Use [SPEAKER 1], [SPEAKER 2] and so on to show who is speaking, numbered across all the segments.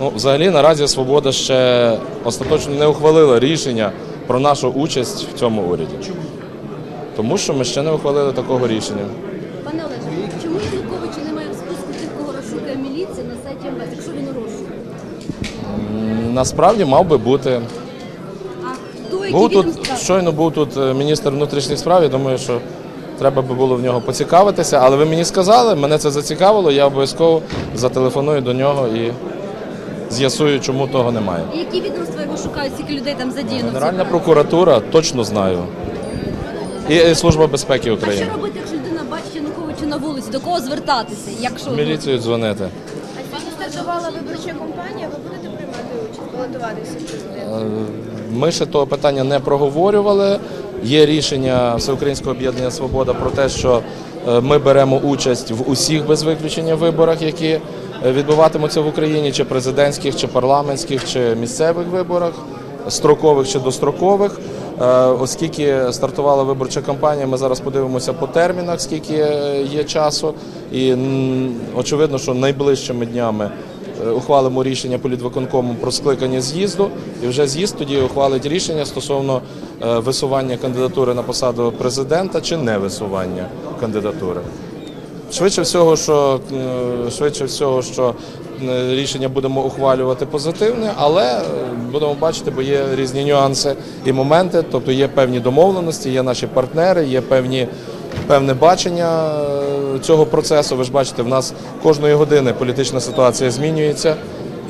[SPEAKER 1] Ну, взагалі, наразі Свобода ще остаточно не ухвалила рішення про нашу участь в цьому уряді. Чому? Тому що ми ще не ухвалили такого рішення.
[SPEAKER 2] Пане Олеже, чому Януковича немає в списку тих, кого розшукує міліція на сайті МВС, якщо він у розшуку?
[SPEAKER 1] М, Насправді мав би бути.
[SPEAKER 2] А хто
[SPEAKER 1] Був тут щойно був тут е, міністр внутрішніх справ. Я думаю, що треба би було в нього поцікавитися. Але ви мені сказали, мене це зацікавило. Я обов'язково зателефоную до нього і з'ясую, чому того немає.
[SPEAKER 2] І які відомства його шукають, скільки людей там задіяно?
[SPEAKER 1] Генеральна прокуратура точно знаю. І, і Служба безпеки
[SPEAKER 2] А
[SPEAKER 1] України.
[SPEAKER 2] що робити, якщо людина бачить Януковича на вулиці? До кого звертатися? Якщо
[SPEAKER 1] В міліцію дзвонити.
[SPEAKER 3] А Пані стартувала виборча кампанія, ви будете приймати участь, балотуватися в президенти?
[SPEAKER 1] Ми ще того питання не проговорювали. Є рішення Всеукраїнського об'єднання Свобода про те, що е, ми беремо участь в усіх без виключення виборах, які е, відбуватимуться в Україні, чи президентських, чи парламентських, чи місцевих виборах, строкових чи дострокових. Е, Оскільки стартувала виборча кампанія, ми зараз подивимося по термінах, скільки є часу, і очевидно, що найближчими днями Е, ухвалимо рішення політвиконкому про скликання з'їзду, і вже з'їзд тоді ухвалить рішення стосовно е, висування кандидатури на посаду президента чи не висування кандидатури. Швидше всього, що е, швидше всього, що е, рішення будемо ухвалювати позитивне, але е, будемо бачити, бо є різні нюанси і моменти. Тобто є певні домовленості, є наші партнери, є певні певне бачення цього процесу. Ви ж бачите, в нас кожної години політична ситуація змінюється.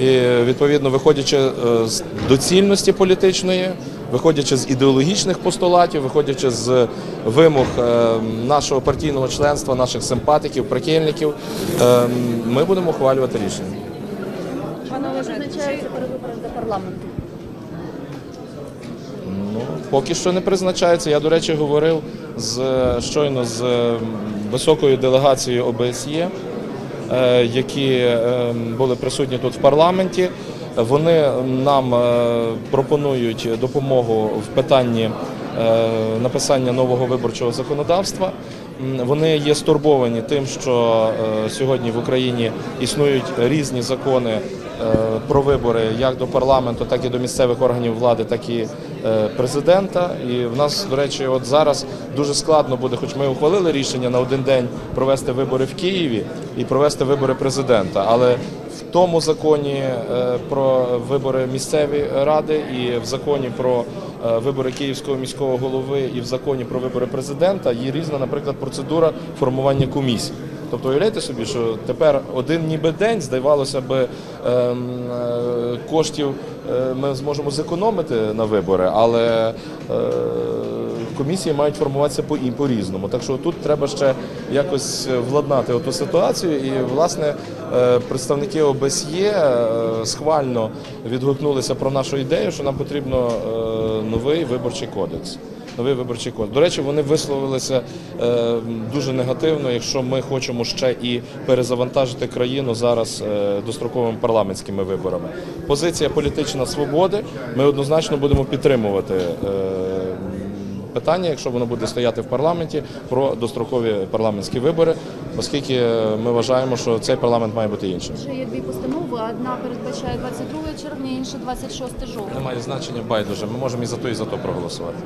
[SPEAKER 1] І відповідно, виходячи з доцільності політичної, виходячи з ідеологічних постулатів, виходячи з вимог е, нашого партійного членства, наших симпатиків, прихильників, е, ми будемо ухвалювати рішення.
[SPEAKER 3] Пане Олеже,
[SPEAKER 2] Призначаються перевибори до парламенту.
[SPEAKER 1] Ну, поки що не призначається. Я, до речі, говорив з щойно з е, високою делегацією ОБСЄ, е, які е, були присутні тут в парламенті. Вони нам е, пропонують допомогу в питанні е, написання нового виборчого законодавства. Вони є стурбовані тим, що е, сьогодні в Україні існують різні закони про вибори як до парламенту, так і до місцевих органів влади, так і президента. І в нас, до речі, от зараз дуже складно буде, хоч ми ухвалили рішення на один день провести вибори в Києві і провести вибори президента. Але в тому законі е, про вибори місцеві ради і в законі про е, вибори київського міського голови і в законі про вибори президента є різна, наприклад, процедура формування комісій. Тобто уявляєте собі, що тепер один ніби день, здавалося би, ем, е, коштів ми зможемо зекономити на вибори, але комісії мають формуватися по і по-різному. Так що тут треба ще якось владнати оту ситуацію. І власне е, представники ОБСЄ е, схвально відгукнулися про нашу ідею, що нам потрібно е, новий виборчий кодекс. Новий виборчий кодекс. До речі, вони висловилися е, дуже негативно, якщо ми хочемо ще і перезавантажити країну зараз е, достроковими парламентськими виборами. Позиція політична свободи. Ми однозначно будемо підтримувати. Е, Питання, якщо воно буде стояти в парламенті, про дострокові парламентські вибори, оскільки ми вважаємо, що цей парламент має бути іншим.
[SPEAKER 4] Вже є дві постанови. Одна передбачає 22 червня, інша 26 жовтня.
[SPEAKER 1] Немає значення байдуже. Ми можемо і за то, і за то проголосувати.